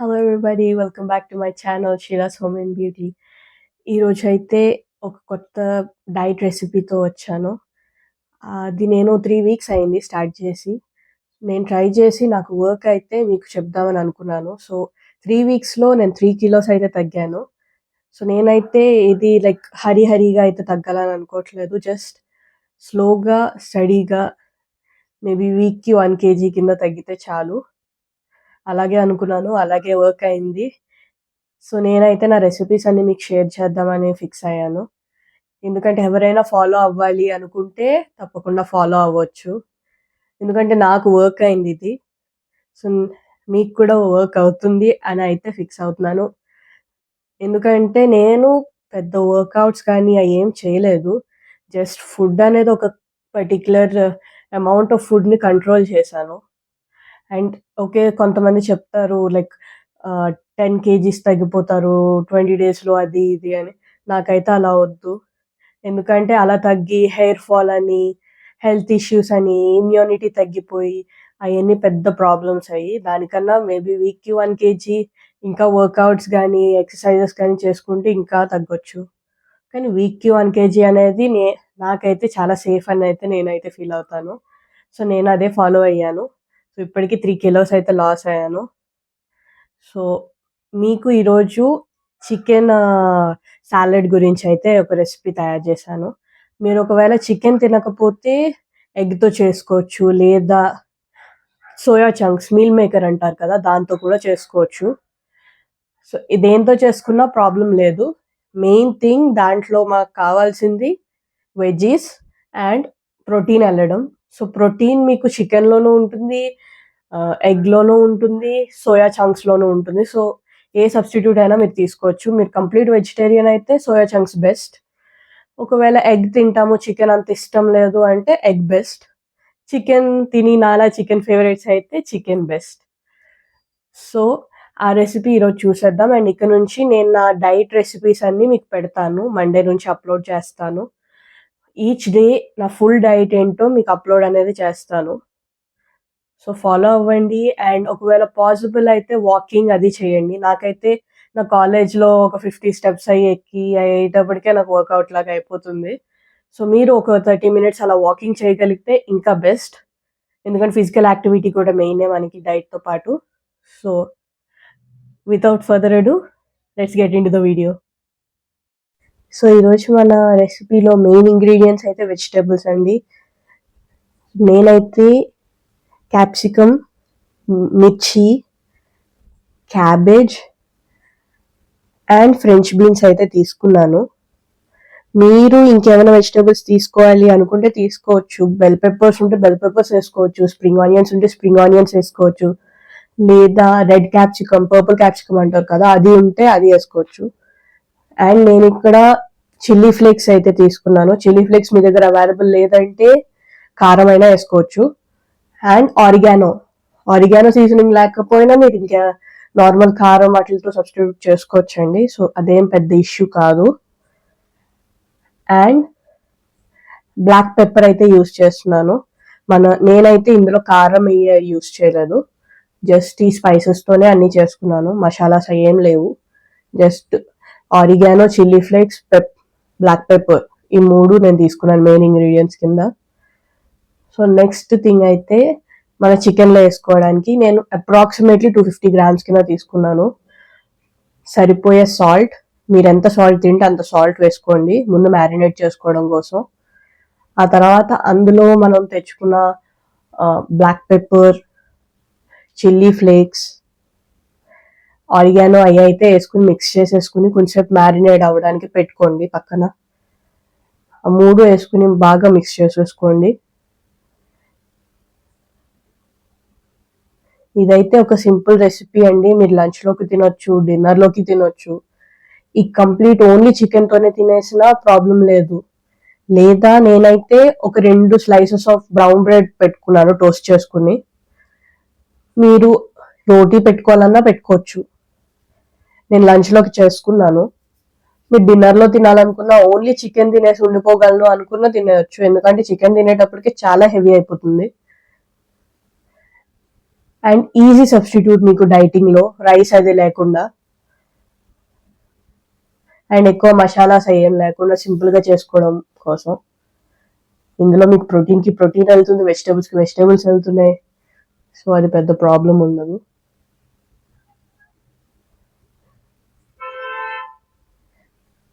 Hello everybody welcome back to my channel Sheela's home and beauty ఈరోజు అయితే ఒక కొత్త డైట్ రెసిపీతో వచ్చాను. అది నేను త్రీ వీక్స్ అయింది స్టార్ట్ చేసి. నేను ట్రై చేసి నాకు వర్క్ అయితే మీకు చెప్దామని అనుకున్నాను. సో త్రీ వీక్స్లో నేను త్రీ కిలోస్ అయితే తగ్గాను. సో నేనైతే ఇది లైక్ హరి హరిగా అయితే తగ్గాలని అనుకోవట్లేదు. జస్ట్ స్లోగా స్టడీగా మేబీ వీక్కి వన్ కేజీ కింద తగ్గితే చాలు. అలాగే అనుకున్నాను అలాగే వర్క్ అయింది. సో నేనైతే నా రెసిపీస్ అన్ని మీకు షేర్ చేద్దామని ఫిక్స్ అయ్యాను. ఎందుకంటే ఎవరైనా ఫాలో అవ్వాలి అనుకుంటే తప్పకుండా ఫాలో అవ్వచ్చు. ఎందుకంటే నాకు వర్క్ అయింది ఇది. సో మీకు కూడా వర్క్ అవుతుంది అని అయితే ఫిక్స్ అవుతున్నాను. ఎందుకంటే నేను పెద్ద వర్కౌట్స్ కానీ అవి ఏం చేయలేదు. జస్ట్ ఫుడ్ అనేది ఒక పర్టిక్యులర్ అమౌంట్ ఆఫ్ ఫుడ్ని కంట్రోల్ చేశాను. అండ్ ఓకే కొంతమంది చెప్తారు లైక్ టెన్ కేజీస్ తగ్గిపోతారు ట్వంటీ డేస్లో అది ఇది అని. నాకైతే అలా వద్దు. ఎందుకంటే అలా తగ్గి హెయిర్ ఫాల్ అని హెల్త్ ఇష్యూస్ అని ఇమ్యూనిటీ తగ్గిపోయి అవన్నీ పెద్ద ప్రాబ్లమ్స్ అయ్యి దానికన్నా మేబీ వీక్కి వన్ కేజీ ఇంకా వర్కౌట్స్ కానీ ఎక్సర్సైజెస్ కానీ చేసుకుంటే ఇంకా తగ్గొచ్చు. కానీ వీక్కి వన్ కేజీ అనేది నే నాకైతే చాలా సేఫ్ అని అయితే నేనైతే ఫీల్ అవుతాను. సో నేను అదే ఫాలో అయ్యాను. సో ఇప్పటికీ త్రీ కిలోస్ అయితే లాస్ అయ్యాను. సో మీకు ఈరోజు చికెన్ సాలెడ్ గురించి అయితే ఒక రెసిపీ తయారు చేశాను. మీరు ఒకవేళ చికెన్ తినకపోతే ఎగ్తో చేసుకోవచ్చు లేదా సోయా చంక్స్ మీల్ మేకర్ అంటారు కదా దాంతో కూడా చేసుకోవచ్చు. సో దేంతో చేసుకున్నా ప్రాబ్లం లేదు. మెయిన్ థింగ్ దాంట్లో మాకు కావాల్సింది వెజ్జీస్ అండ్ ప్రోటీన్ వెళ్ళడం సో ప్రోటీన్ మీకు చికెన్లోనూ ఉంటుంది ఎగ్లోనూ ఉంటుంది సోయా చంక్స్లోనూ ఉంటుంది. సో ఏ సబ్స్టిట్యూట్ అయినా మీరు తీసుకోవచ్చు. మీరు కంప్లీట్ వెజిటేరియన్ అయితే సోయా చంక్స్ బెస్ట్. ఒకవేళ ఎగ్ తింటాము చికెన్ అంత ఇష్టం లేదు అంటే ఎగ్ బెస్ట్. చికెన్ తిని నాలా చికెన్ ఫేవరెట్స్ అయితే చికెన్ బెస్ట్. సో ఆ రెసిపీ ఈరోజు చూసేద్దాం. అండ్ ఇక్కడ నుంచి నేను నా డైట్ రెసిపీస్ అన్నీ మీకు పెడతాను. మండే నుంచి అప్లోడ్ చేస్తాను. ఈచ్ డే నా ఫుల్ డైట్ ఏంటో మీకు అప్లోడ్ అనేది చేస్తాను. సో ఫాలో అవ్వండి. అండ్ ఒకవేళ పాసిబుల్ అయితే వాకింగ్ అది చేయండి. నాకైతే నా కాలేజ్లో ఒక ఫిఫ్టీ స్టెప్స్ అయ్యి ఎక్కి అయ్యేటప్పటికే నాకు వర్కౌట్ లాగా అయిపోతుంది. సో మీరు ఒక థర్టీ మినిట్స్ అలా వాకింగ్ చేయగలిగితే ఇంకా బెస్ట్ ఎందుకంటే ఫిజికల్ యాక్టివిటీ కూడా మెయినే మనకి డైట్తో పాటు. So without further ado let's get into the video so ఈరోజు మన రెసిపీలో మెయిన్ ఇంగ్రీడియంట్స్ అయితే వెజిటేబుల్స్ అండి. నేనైతే క్యాప్సికమ్ మిర్చి క్యాబేజ్ అండ్ ఫ్రెంచ్ బీన్స్ అయితే తీసుకున్నాను. మీరు ఇంకేమైనా వెజిటేబుల్స్ తీసుకోవాలి అనుకుంటే తీసుకోవచ్చు. బెల్ పెప్పర్స్ ఉంటే బెల్ పెప్పర్స్ వేసుకోవచ్చు. స్ప్రింగ్ ఆనియన్స్ ఉంటే స్ప్రింగ్ ఆనియన్స్ వేసుకోవచ్చు. లేదా రెడ్ క్యాప్సికమ్ పర్పుల్ క్యాప్సికమ్ అంటారు కదా అది ఉంటే అది వేసుకోవచ్చు. అండ్ నేను ఇక్కడ చిల్లీ ఫ్లేక్స్ అయితే తీసుకున్నాను. చిల్లీ ఫ్లేక్స్ మీ దగ్గర అవైలబుల్ లేదంటే కారం అయినా వేసుకోవచ్చు. And oregano. ఆరిగానో సీజనింగ్ లేకపోయినా మీరు ఇంకా నార్మల్ కారం వాటితో సబ్స్టిట్యూట్ చేసుకోవచ్చండి. సో అదేం పెద్ద ఇష్యూ కాదు. అండ్ బ్లాక్ పెప్పర్ అయితే యూస్ చేస్తున్నాను. మన నేనైతే ఇందులో కారం యూస్ చేయలేదు. జస్ట్ ఈ స్పైసెస్తోనే అన్నీ చేసుకున్నాను. మసాలాస్ ఏం లేవు. Just oregano chilli flakes pep black pepper. ఈ మూడు నేను తీసుకున్నాను మెయిన్ ఇంగ్రీడియంట్స్ కింద. సో నెక్స్ట్ థింగ్ అయితే మన చికెన్లో వేసుకోవడానికి నేను అప్రాక్సిమేట్లీ టూ ఫిఫ్టీ గ్రామ్స్ కింద తీసుకున్నాను. సరిపోయే సాల్ట్. మీరు ఎంత సాల్ట్ తింటే అంత సాల్ట్ వేసుకోండి. ముందు మ్యారినేట్ చేసుకోవడం కోసం. ఆ తర్వాత అందులో మనం తెచ్చుకున్న black pepper chilli flakes oregano అవి అయితే వేసుకుని మిక్స్ చేసేసుకుని కొంచెంసేపు మ్యారినేట్ అవ్వడానికి పెట్టుకోండి పక్కన. ఆ మూడు వేసుకుని బాగా మిక్స్ చేసేసుకోండి. ఇదైతే ఒక సింపుల్ రెసిపీ అండి. మీరు లంచ్లోకి తినొచ్చు డిన్నర్లోకి తినొచ్చు. ఈ కంప్లీట్ ఓన్లీ చికెన్తోనే తినేసిన ప్రాబ్లం లేదు. లేదా నేనైతే ఒక రెండు స్లైసెస్ ఆఫ్ బ్రౌన్ బ్రెడ్ పెట్టుకున్నాను టోస్ట్ చేసుకుని. మీరు రోటీ పెట్టుకోవాలన్నా పెట్టుకోవచ్చు. నేను లంచ్లోకి చేసుకున్నాను. మీరు డిన్నర్లో తినాలనుకున్నా ఓన్లీ చికెన్ తినేసి ఉండిపోగలను అనుకున్న తినేయచ్చు. ఎందుకంటే చికెన్ తినేటప్పటికి చాలా హెవీ అయిపోతుంది. అండ్ ఈజీ సబ్స్టిట్యూట్ మీకు డైటింగ్లో రైస్ అది లేకుండా. అండ్ ఎక్కువ మసాలాస్ ఏం లేకుండా సింపుల్గా చేసుకోవడం కోసం. ఇందులో మీకు ప్రోటీన్కి ప్రోటీన్ వెళ్తుంది వెజిటేబుల్స్కి వెజిటేబుల్స్ వెళ్తున్నాయి. సో అది పెద్ద ప్రాబ్లం ఉండదు.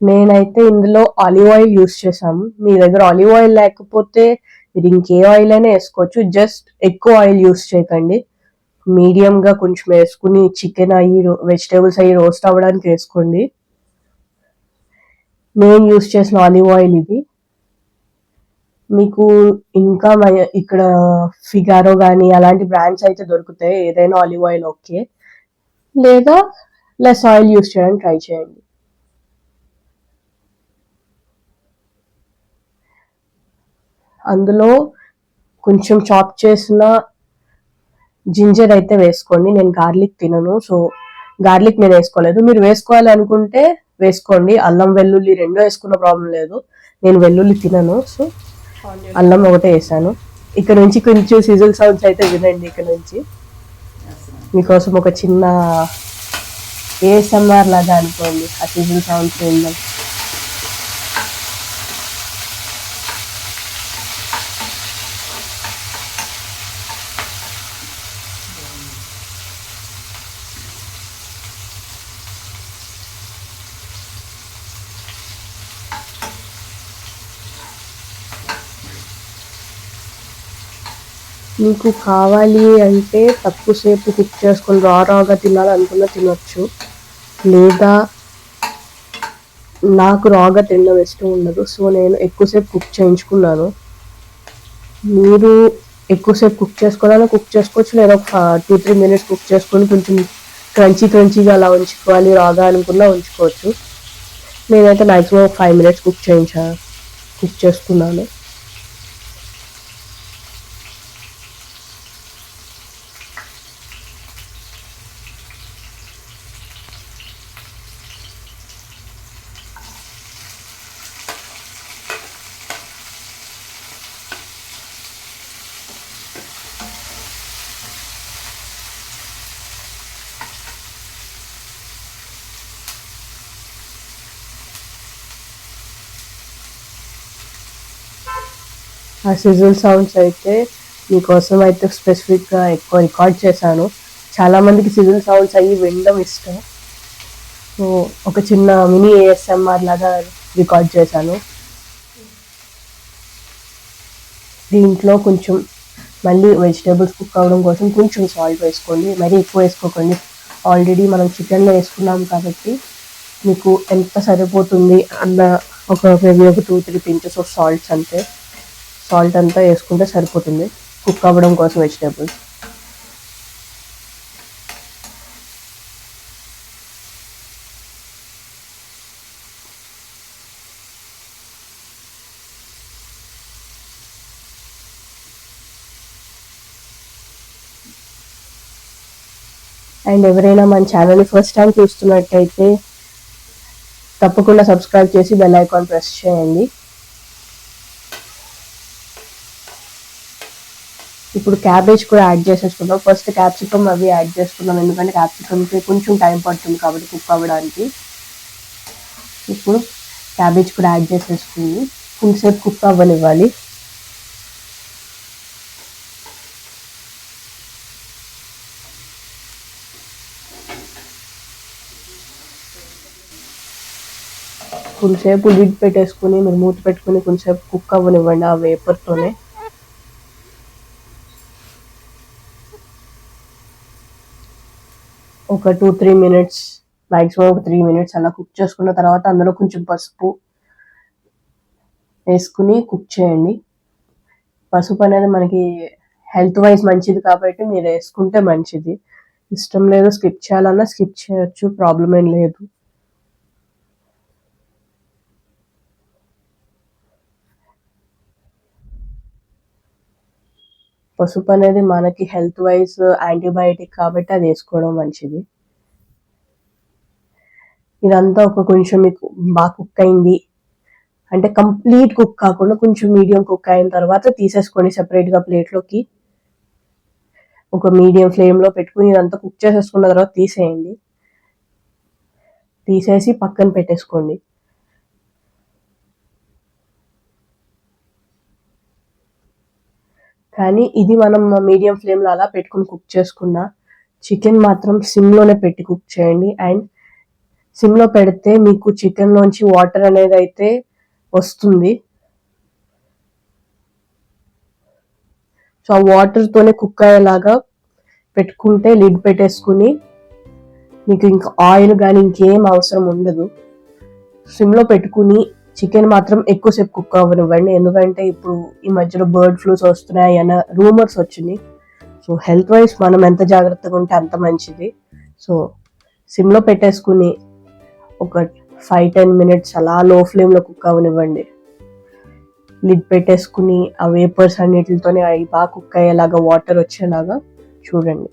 నేనైతే ఇందులో ఆలివ్ ఆయిల్ యూస్ చేశాము మీ దగ్గర ఆలివ్ ఆయిల్ లేకపోతే మీరు ఇంకే ఆయిల్ అయినా వేసుకోవచ్చు. జస్ట్ ఎక్కువ ఆయిల్ యూస్ చేయకండి. మీడియంగా కొంచెం వేసుకుని చికెన్ అయ్యి వెజిటేబుల్స్ అయ్యి రోస్ట్ అవ్వడానికి వేసుకోండి. నేను యూస్ చేసిన ఆలివ్ ఆయిల్ ఇది. మీకు ఇంకా ఇక్కడ ఫిగారో కానీ అలాంటి బ్రాండ్స్ అయితే దొరుకుతాయి. ఏదైనా ఆలివ్ ఆయిల్ ఓకే. లేదా లెస్ ఆయిల్ యూస్ చేయడానికి ట్రై చేయండి. అందులో కొంచెం చాప్ చేసిన జింజర్ అయితే వేసుకోండి. నేను గార్లిక్ తినను సో గార్లిక్ నేను వేసుకోలేదు. మీరు వేసుకోవాలి అనుకుంటే వేసుకోండి. అల్లం వెల్లుల్లి రెండో వేసుకున్న ప్రాబ్లం లేదు. నేను వెల్లుల్లి తినను సో అల్లం ఒకటే వేసాను. ఇక్కడ నుంచి కొంచెం సిజిల్ సౌండ్స్ అయితే వినండి ఇక్కడ నుంచి. మీకోసం ఒక చిన్న ఏఎస్ఎంఆర్ లాగా అనుకోండి. ఆ సిజిల్ సౌండ్స్ విందాం మీకు కావాలి అంటే తక్కువసేపు కుక్ చేసుకొని రా రాగా తినాలనుకున్న తినొచ్చు. లేదా నాకు రాగా తినడం ఇష్టం ఉండదు. సో నేను ఎక్కువసేపు కుక్ చేయించుకున్నాను. మీరు ఎక్కువసేపు కుక్ చేసుకోవాలని కుక్ చేసుకోవచ్చు. లేదా ఒక టూ త్రీ మినిట్స్ కుక్ చేసుకొని కొంచెం క్రంచీ క్రంచీగా అలా ఉంచుకోవాలి. రాగా అనుకున్నా ఉంచుకోవచ్చు. నేనైతే మ్యాక్సిమం ఫైవ్ మినిట్స్ కుక్ చేయించా కుక్ చేసుకున్నాను. ఆ సిజిల్ సౌండ్స్ అయితే మీకోసం అయితే స్పెసిఫిక్గా ఎక్కువ రికార్డ్ చేశాను. చాలామందికి సిజిల్ సౌండ్స్ అయ్యి వినడం ఇష్టం. సో ఒక చిన్న మినీ ఏఎస్ఎంఆర్ లాగా రికార్డ్ చేశాను. దీంట్లో కొంచెం మళ్ళీ వెజిటేబుల్స్ కుక్ అవ్వడం కోసం కొంచెం సాల్ట్ వేసుకోండి. మరీ ఎక్కువ వేసుకోకండి. ఆల్రెడీ మనం చికెన్లో వేసుకున్నాం కాబట్టి మీకు ఎంత సరిపోతుంది అన్న ఒక ఒక two three pinches of salts అంతే. సాల్ట్ అంతా వేసుకుంటే సరిపోతుంది. కుక్ అవ్వడం కోసం వెజిటేబుల్స్. అండ్ ఎవరైనా మన ఛానల్ని ఫస్ట్ టైం చూస్తున్నట్టయితే తప్పకుండా సబ్స్క్రైబ్ చేసి బెల్ ఐకాన్ ప్రెస్ చేయండి. ఇప్పుడు క్యాబేజ్ కూడా యాడ్ చేసేసుకుందాం. ఫస్ట్ క్యాప్సికమ్ అవి యాడ్ చేసుకుందాం. ఎందుకంటే క్యాప్సికమ్కి కొంచెం టైం పడుతుంది కాబట్టి కుక్ అవ్వడానికి. ఇప్పుడు క్యాబేజ్ కూడా యాడ్ చేసేసుకుంది కొంచెంసేపు కుక్ అవ్వనివ్వాలి. కొంచెంసేపు లిడ్ పెట్టేసుకుని మీరు మూత పెట్టుకుని కొంచెంసేపు కుక్ అవ్వనివ్వండి ఆ వేపర్తోనే ఒక టూ త్రీ మినిట్స్ మ్యాక్సిమం ఒక త్రీ మినిట్స్ అలా కుక్ చేసుకున్న తర్వాత అందులో కొంచెం పసుపు వేసుకుని కుక్ చేయండి. పసుపు అనేది మనకి హెల్త్ వైజ్ మంచిది కాబట్టి మీరు వేసుకుంటే మంచిది. ఇష్టం లేదు స్కిప్ చేయాలన్నా స్కిప్ చేయొచ్చు ప్రాబ్లం ఏం లేదు. పసుపు అనేది మనకి హెల్త్ వైజ్ యాంటీబయాటిక్ కాబట్టి అది వేసుకోవడం మంచిది. ఇదంతా ఒక కొంచెం మీకు బాగా కుక్ అయింది. అంటే కంప్లీట్ కుక్ కాకుండా కొంచెం మీడియం కుక్ అయిన తర్వాత తీసేసుకోండి సెపరేట్గా ప్లేట్లోకి ఒక మీడియం ఫ్లేమ్లో పెట్టుకుని ఇదంతా కుక్ చేసేసుకున్న తర్వాత తీసేయండి. తీసేసి పక్కన పెట్టేసుకోండి. కానీ ఇది మనం మీడియం ఫ్లేమ్లో అలా పెట్టుకుని కుక్ చేసుకున్న చికెన్ మాత్రం సిమ్లోనే పెట్టి కుక్ చేయండి. అండ్ సిమ్లో పెడితే మీకు చికెన్లోంచి వాటర్ అనేది అయితే వస్తుంది. సో ఆ వాటర్తోనే కుక్ అయ్యేలాగా పెట్టుకుంటే లిడ్ పెట్టేసుకుని మీకు ఇంకా ఆయిల్ కానీ ఇంకేం అవసరం ఉండదు. సిమ్లో పెట్టుకుని చికెన్ మాత్రం ఎక్కువసేపు కుక్ అవ్వనివ్వండి. ఎందుకంటే ఇప్పుడు ఈ మధ్యలో బర్డ్ ఫ్లూస్ వస్తున్నాయి అన్న రూమర్స్ వచ్చినాయి. సో హెల్త్ వైజ్ మనం ఎంత జాగ్రత్తగా ఉంటే అంత మంచిది. సో సిమ్లో పెట్టేసుకుని ఒక ఫైవ్ టెన్ మినిట్స్ అలా లో ఫ్లేమ్లో కుక్ అవ్వనివ్వండి. లిడ్ పెట్టేసుకుని ఆ వేపర్స్ అన్నిటితోనే అవి బాగా కుక్ అయ్యేలాగా వాటర్ వచ్చేలాగా చూడండి.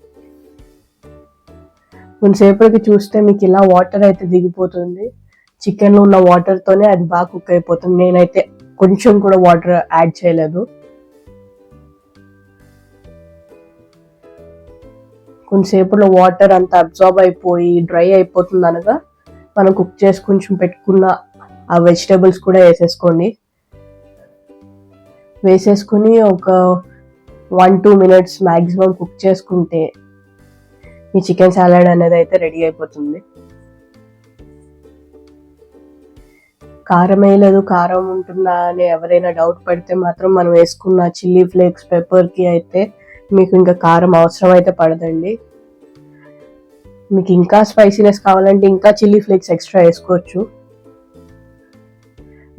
కొంతసేపటికి చూస్తే మీకు ఇలా వాటర్ అయితే దిగిపోతుంది. చికెన్లో ఉన్న వాటర్తోనే అది బాగా కుక్ అయిపోతుంది. నేనైతే కొంచెం కూడా వాటర్ యాడ్ చేయలేదు. కొంతసేపులో వాటర్ అంతా అబ్జార్బ్ అయిపోయి డ్రై అయిపోతుంది అనగా మనం కుక్ చేసి కొంచెం పెట్టుకున్న ఆ వెజిటేబుల్స్ కూడా వేసేసుకోండి. వేసేసుకుని ఒక one two minutes maximum cook చేసుకుంటే మీ చికెన్ సాలడ్ అనేది అయితే రెడీ అయిపోతుంది. కారం వేయలేదు కారం ఉంటుందా అని ఎవరైనా డౌట్ పడితే మాత్రం మనం వేసుకున్న చిల్లీ ఫ్లేక్స్ పెప్పర్కి అయితే మీకు ఇంకా కారం అవసరం అయితే పడదండి. మీకు ఇంకా స్పైసీనెస్ కావాలంటే ఇంకా చిల్లీ ఫ్లేక్స్ ఎక్స్ట్రా వేసుకోవచ్చు.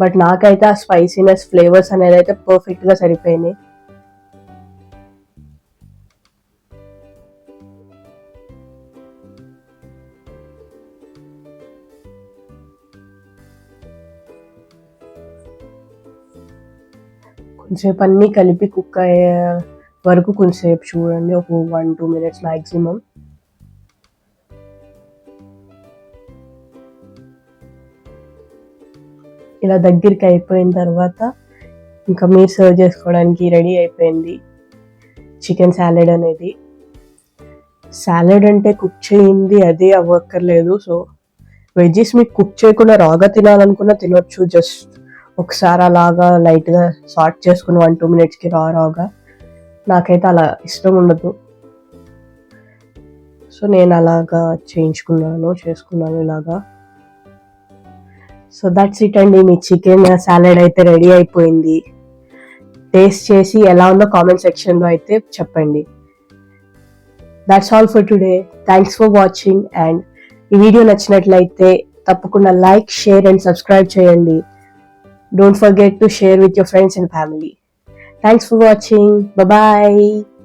బట్ నాకైతే ఆ స్పైసీనెస్ ఫ్లేవర్స్ అనేది అయితే పర్ఫెక్ట్గా సరిపోయినాయి. కొంచెంసేపు అన్నీ కలిపి కుక్ అయ్యే వరకు కొంచెంసేపు చూడండి. ఒక వన్ టూ మినిట్స్ మ్యాక్సిమం ఇలా దగ్గరికి అయిపోయిన తర్వాత ఇంకా మీరు సర్వ్ చేసుకోవడానికి రెడీ అయిపోయింది చికెన్ సాలెడ్ అనేది. సాలెడ్ అంటే కుక్ చేయింది అదే అవ్వక్కర్లేదు. సో వెజ్జెస్ మీకు కుక్ చేయకుండా రాగా తినాలనుకున్నా తినొచ్చు. జస్ట్ ఒకసారి అలాగా లైట్గా సార్ట్ చేసుకుని వన్ టూ మినిట్స్కి రా రాగా నాకైతే అలా ఇష్టం ఉండదు. సో నేను అలాగా చేయించుకున్నాను చేసుకున్నాను ఇలాగా. సో దట్స్ ఇట్ అండి. మీ చికెన్ సాలెడ్ అయితే రెడీ అయిపోయింది. టేస్ట్ చేసి ఎలా ఉందో కామెంట్ సెక్షన్లో అయితే చెప్పండి. That's all for today thanks for watching and ఈ వీడియో నచ్చినట్లయితే తప్పకుండా లైక్ షేర్ అండ్ సబ్స్క్రైబ్ చేయండి. Don't forget to share with your friends and family. Thanks for watching. Bye bye.